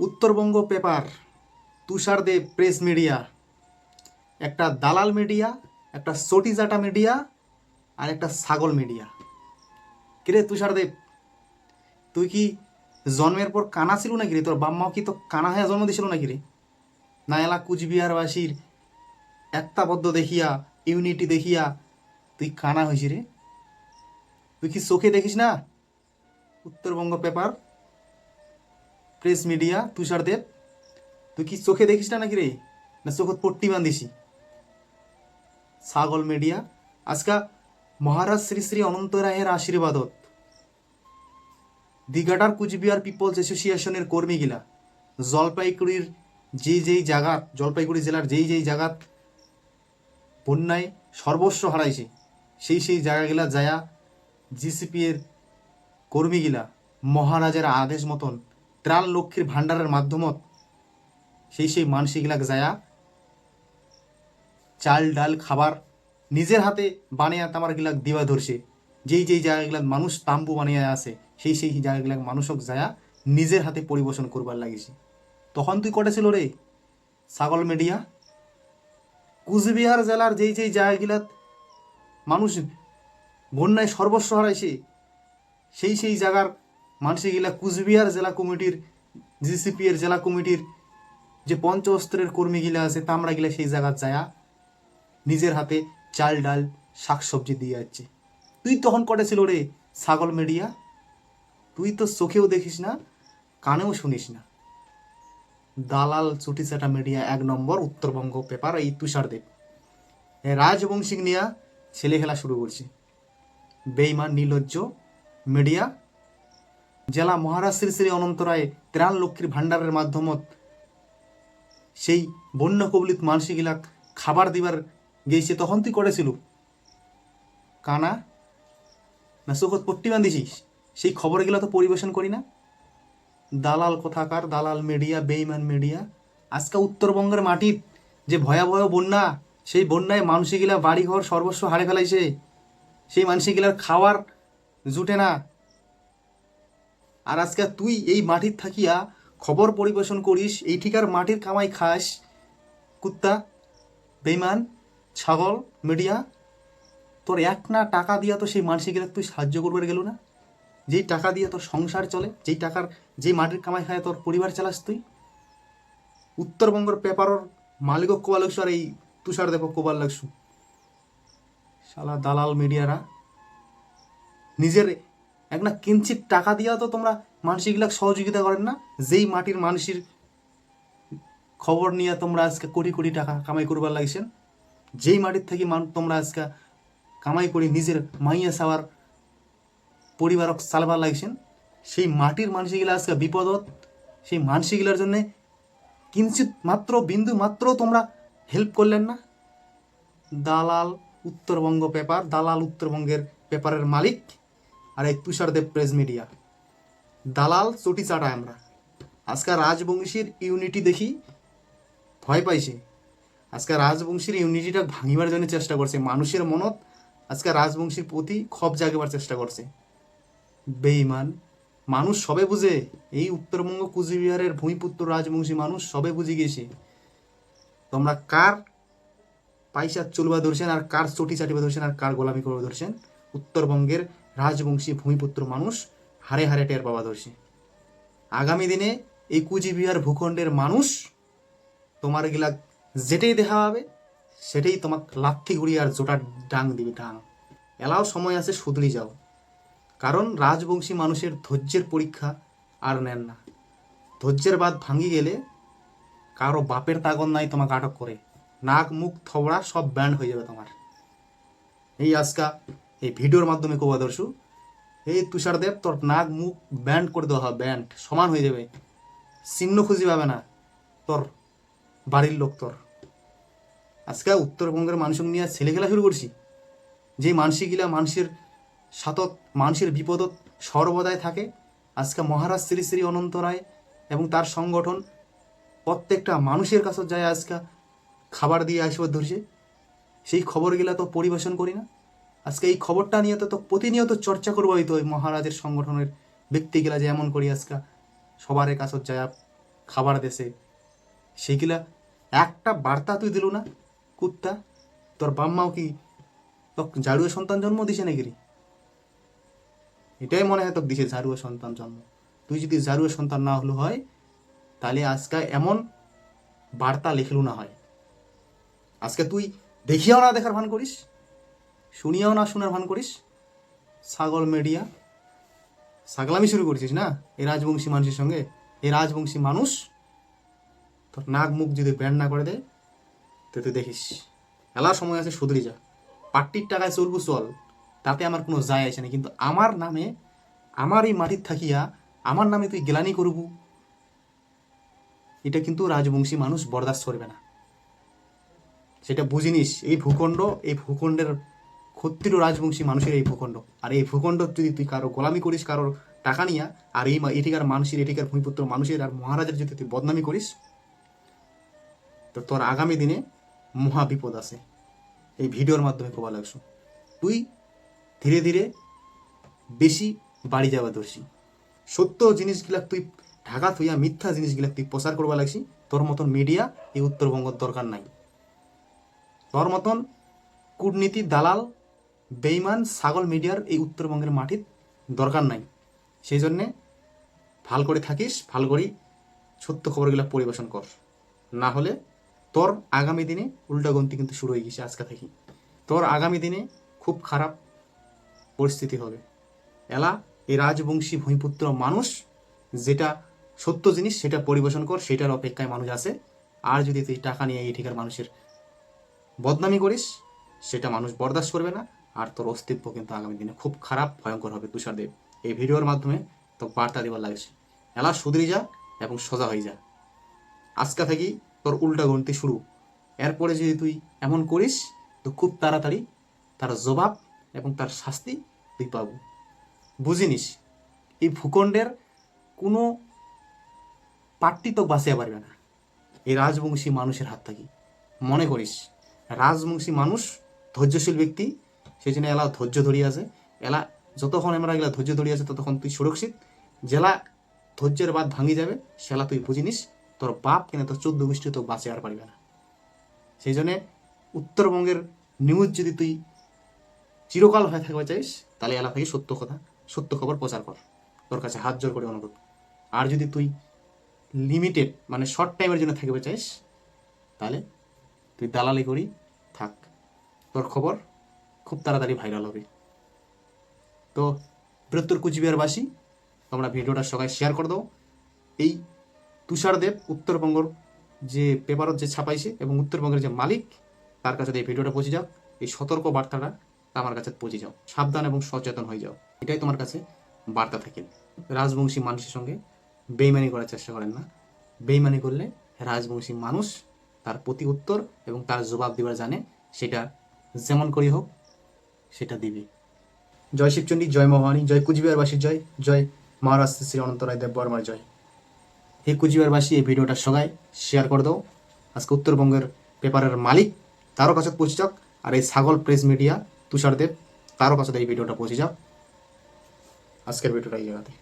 Uttarbanga paper Tushar Tushardeb press media, একটা দালাল media, একটা সটিজাটা মিডিয়া, আর একটা ছাগল মিডিয়া। কিরে তুষারদেব, তুই কি জন্মের পর কানা ছিল নাকি রে? তোর বাম্মাও কি তো কানা হয়ে জন্ম দিছিল নাকি রে? না এলা কুচবিহারবাসীর একতাবদ্ধ দেখিয়া, ইউনিটি দেখিয়া তুই কানা হয়েছি রে? তুই কি চোখে দেখিস না? Uttarbanga paper press media Tushardeb তুই কি চোখে দেখিস না নাকি রে? না চোখত পট্টি বান্ধিসি? ছাগল মিডিয়া, আজকা মহারাজ শ্রী শ্রী অনন্ত রায়ের আশীর্বাদত। দিঘাটার কুচবিহার পিপলস অ্যাসোসিয়েশনের কর্মীগিলা, জলপাইগুড়ির যেই যেই জায়গাত জলপাইগুড়ি জেলার যেই যেই জায়গাত বন্যায় সর্বস্ব হারাইছে, সেই সেই জায়গাগুলা যায়া জিসিপি এর কর্মীগিলা মহারাজের আদেশ মতন ত্রাণ লক্ষ্মীর ভাণ্ডারের মাধ্যমত সেই সেই মানসিকগুলাক যায়া চাল ডাল খাবার নিজের হাতে বানিয়ে তামার গিলাক দিবা ধরছে। যেই যেই জায়গাগুলাক মানুষ তাম্বু বানিয়ে আছে, সেই সেই জায়গাগুলাক মানুষক যায়া নিজের হাতে পরিবেশন করবার লাগিছে। তখন তুই কটা ছিল রে? ছাগল মিডিয়া? কুচবিহার জেলার যেই যেই জায়গাগুলাত মানুষ বন্যায় সর্বস্ব হারাইছে, সেই সেই জায়গার মানুষগুলা কুচবিহার জেলা কমিটির জিসিপি এর জেলা কমিটির যে পঞ্চস্তরের কর্মীগুলা আছে তামরাগুলা সেই জায়গার যায়া নিজের হাতে চাল, ডাল, শাকসবজি দিয়ে যাচ্ছে তুই তখন কটেছিল রে, ছাগল মিডিয়া তুই তো চোখেও দেখিস না, কানেও শুনিস না। দালাল চুটিচাটা মিডিয়া এক নম্বর উত্তরবঙ্গ পেপার, এই তুষারদেব এ রাজবংশী নিয়া ছেলে খেলা শুরু করছে। বেইমান, নির্লজ্জ মিডিয়া জেলা মহারাজ শ্রী শ্রী অনন্ত ত্রাণ লক্ষ্মীর ভাণ্ডারের মাধ্যমত সেই বন্য কবলিত মানসিকগুলাক খাবার দিবার গেছে তখন তুই করেছিল। কানা না চোখত পট্টি বান্ধিছিস? সেই খবরগুলো তো পরিবেশন করি না। দালাল কথাকার, দালাল মিডিয়া বেইমান মিডিয়া, আজকে উত্তরবঙ্গের মাটির যে ভয়াবহ বন্যা, সেই বন্যায় মানুষগুলা বাড়িঘর সর্বস্ব হারে ফেলাইছে। সেই মানুষগুলার খাওয়ার জুটে না। আর আজকে তুই এই মাটির থাকিয়া খবর পরিবেশন করিস, এই ঠিকার মাটির কামাই খাস। কুত্তা, বেইমান, ছাগল, মিডিয়া, তোর এক না টাকা দিয়া তো সেই মানুষগুলো তুই সাহায্য করবার গেল না? যেই টাকা দিয়ে তোর সংসার চলে, যেই টাকার, যেই মাটির কামাই খায় তোর পরিবার চালাস তুই? উত্তরবঙ্গের পেপারর মালিক কোবা লাগছু আর এই তুষার দেব কোবার লাগছু শালা দালাল মিডিয়ারা। নিজের এক না কিঞ্চিত টাকা দিয়া তো তোমরা মানুষগুলা সহযোগিতা করেন না? যেই মাটির মানুষের খবর নিয়ে তোমরা আজকে কোটি কোটি টাকা কামাই করবার লাগছেন, যেই মাটির থেকে মান তোমরা আজকে কামাই করে নিজের মাইয়া সাওয়ার পরিবারক চালবার লাগছেন, সেই মাটির মানুষগুলা আজকে বিপদত, সেই মানুষগুলার জন্যে কিঞ্চিত মাত্র, বিন্দু মাত্র তোমরা হেল্প করলেন না? দালাল উত্তরবঙ্গ পেপার দালাল উত্তরবঙ্গের পেপারের মালিক আর এই তুষারদেব প্রেস মিডিয়া দালাল চটি চাটায় আমরা। আজকে রাজবংশীর ইউনিটি দেখি, ভয় পাইছে আজকে রাজবংশীর ইউনিটিটা ভাঙিবার জন্য চেষ্টা করছে। মানুষের মনত আজকে রাজবংশীর প্রতি ক্ষোভ জাগিবার চেষ্টা করছে। বেইমান মানুষ সবে বুঝে, এই উত্তরবঙ্গ কুচবিহারের ভূমিপুত্র রাজবংশী মানুষ সবে বুঝে গেছে তোমরা কার পয়সা চলবা ধরছেন আর কার চটি চাটিবা ধরছেন আর কার গোলামি করবা ধরছেন? উত্তরবঙ্গের রাজবংশী ভূমিপুত্র মানুষ হারে হারে টের পাওয়া ধরছে। আগামী দিনে এই কুচবিহার ভূখণ্ডের মানুষ তোমার গিলা যেটাই দেখা পাবে, সেটাই তোমাক লাথি ঘুরি আর জোটা ডাং দিবে ডাং এলাও সময় আছে শুধরি যাও। কারণ রাজবংশী মানুষের ধৈর্যের পরীক্ষা আর নেন না। ধৈর্যের বাদ ভাঙি গেলে কারও বাপের তাগন নাই তোমাকে আটক করে। নাক মুখ থবড়া সব ব্যান্ড হয়ে যাবে তোমার। এই আজকা এই ভিডিওর মাধ্যমে কোবা দর্শু এই তুষারদেব তোর নাক, মুখ ব্যান্ড করে দেওয়া হবে ব্যান্ড সমান হয়ে যাবে। চিহ্ন খুঁজি পাবে না তোর বাড়ির লোক তোর। আজকে উত্তরবঙ্গের মানুষ নিয়ে ছেলে খেলা শুরু করছি। যে মানসিকগুলা মানুষের সাতত, মানুষের বিপদত সর্বদাই থাকে। আজকে মহারাজ শ্রী শ্রী অনন্ত রায় এবং তার সংগঠন প্রত্যেকটা মানুষের কাছে যায় আজকে খাবার দিয়ে আসবার ধরছে। সেই খবরগুলা তো পরিবেশন করি না। আজকে এই খবরটা নিয়ে তো প্রতিনিয়ত চর্চা করব হয়তো ওই মহারাজের সংগঠনের ব্যক্তিগুলা যে এমন করি আজকে। সবার কাছে যায়, খাবার দেশে সেইগুলা একটা বার্তা তুই দিল না, কুত্তা? তোর বাম্মাও কি ঝাড়ুয়ে সন্তান জন্ম দিছে নাকি এটাই মনে হয় তোকে দিছে, ঝাড়ুয়ে সন্তান জন্ম। তুই যদি ঝাড়ুয়ে সন্তান না হলো হয়, তাহলে আজকে এমন বার্তা লিখলু না হয়। আজকে তুই দেখিয়াও না দেখার ভান করিস। শুনিয়াও না, শোনার ভান করিস? ছাগল মিডিয়া। ছাগলামি শুরু করছিস না? এই রাজবংশী মানুষের সঙ্গে? এই রাজবংশী মানুষ? তোর নাক মুখ যদি ব্যান্ড না করে দেয় তো তুই দেখিস। এলার সময় আছে সুধরি যা। পাট্টির টাকায় চলবু চল, তাতে আমার কোনো যায় আসে না। কিন্তু আমার নামে আমার এই মাটির থাকিয়া, আমার নামে তুই গেলানি করবু, এটা কিন্তু রাজবংশী মানুষ বরদাস্ত করবে না। সেটা বুঝিনিস, এই ভূখণ্ড, এই ভূখণ্ডের ক্ষত্রিয় রাজবংশী মানুষের এই ভূখণ্ড। আর এই ভূখণ্ড যদি তুই কারও গোলামি করিস, কারোর টাকা নিয়া, আর এই এটিকার মানুষের এটিকার ভূমিপুত্র মানুষের আর মহারাজের যদি তুই বদনামি করিস, তো তোর আগামী দিনে মহা বিপদ আছে। এই ভিডিওর মাধ্যমে কোবা লাগছো তুই ধীরে ধীরে বেশি বাড়ি যাওয়া দর্শী সত্য জিনিসগুলা তুই ঢাকা থুইয়া মিথ্যা জিনিসগুলা তুই প্রচার করবা লাগছি, তোর মতন মিডিয়া এই উত্তরবঙ্গর দরকার নাই। তোর মতন কূটনীতি দালাল বেইমান ছাগল মিডিয়ার এই উত্তরবঙ্গের মাটির দরকার নাই। সেই জন্যে ভালো করে থাকিস, ভালো করেই সত্য খবরগুলো পরিবেশন কর। না হলে তোর আগামী দিনে উল্টাগন্তি কিন্তু শুরু হয়ে গেছে আজকে থেকে। তোর আগামী দিনে খুব খারাপ পরিস্থিতি হবে। এলা এই রাজবংশী ভূমিপুত্র মানুষ যেটা সত্য জিনিস সেটা পরিবেশন কর, সেটার অপেক্ষায় মানুষ আছে। আর যদি তুই টাকা নিয়ে এই ঠিকার মানুষের বদনামি করিস, সেটা মানুষ বরদাস্ত করবে না। আর তোর অস্তিত্ব কিন্তু আগামী দিনে খুব খারাপ, ভয়ঙ্কর হবে। তুষারদেব, এই ভিডিওর মাধ্যমে তো বার্তা দেবার লাগছে। এলা সুধরি যা এবং সোজা হয়ে যা। আজকে থেকেই তোর উল্টা গন্তি শুরু। এরপরে যদি তুই এমন করিস, তো খুব তাড়াতাড়ি তার জবাব এবং তার শাস্তি তুই পাবো। বুঝিনিস, এই ভূখণ্ডের কোনো পাট্টি তো বাঁচিয়ে পারবে না। এই রাজবংশী মানুষের হাত থাকি। মনে করিস, রাজবংশী মানুষ ধৈর্যশীল ব্যক্তি সেই জন্য এলা ধৈর্য ধরিয়ে আছে। এলা যতক্ষণ আমরা এগুলা ধৈর্য ধরিয়ে আছে, ততক্ষণ তুই সুরক্ষিত। জেলা ধৈর্যের বাদ ভাঙি যাবে, সেলা তুই বুঝিনিস তোর বাপ কিনা তোর চোদ্দ গোষ্ঠী তো বাঁচে আর পারবে না। সেই জন্যে উত্তরবঙ্গের নিউজ যদি তুই চিরকাল হয়ে থাকবে চাইস, তাহলে এলা থেকে সত্য কথা, সত্য খবর প্রচার কর। তোর কাছে হাত জোর করে অনুরোধ। আর যদি তুই লিমিটেড মানে শর্ট টাইমের জন্য থাকবে চাইস, তাহলে তুই দালালি করি, থাক। তোর খবর খুব তাড়াতাড়ি ভাইরাল হবে। তো বৃহত্তর কুচবিহারবাসী তোমরা ভিডিওটা সবাই শেয়ার করে দাও এই তুষারদেব উত্তরবঙ্গর যে পেপারত যে ছাপাইছে এবং উত্তরবঙ্গের যে মালিক, তার কাছে এই ভিডিওটা পৌঁছে যাও, এই সতর্ক বার্তাটা আমার কাছে পৌঁছে যাও। সাবধান এবং সচেতন হয়ে যাও। এটাই তোমার কাছে বার্তা থাকে। রাজবংশী মানুষের সঙ্গে বেইমানি করার চেষ্টা করেন না। বেইমানি করলে রাজবংশী মানুষ তার প্রতি উত্তর এবং তার জবাব দেবার জানে। সেটা যেমন করি হোক সেটা দিবি। জয় শিবচণ্ডী জয় মহানী জয় কুচবিহারবাসীর জয় জয় মহারাষ্ট্র শ্রী অনন্তরায় দেব বর্মার জয়। হে কুচবিহারবাসী, এই ভিডিওটা সবাই শেয়ার করে দাও। আজকে উত্তরবঙ্গের পেপারের মালিক তারও কাছে পৌঁছে যাক আর এই ছাগল প্রেস মিডিয়া তুষারদেব তারও কাছে এই ভিডিওটা পৌঁছে যাক। আজকের ভিডিওটা এই জায়গাতে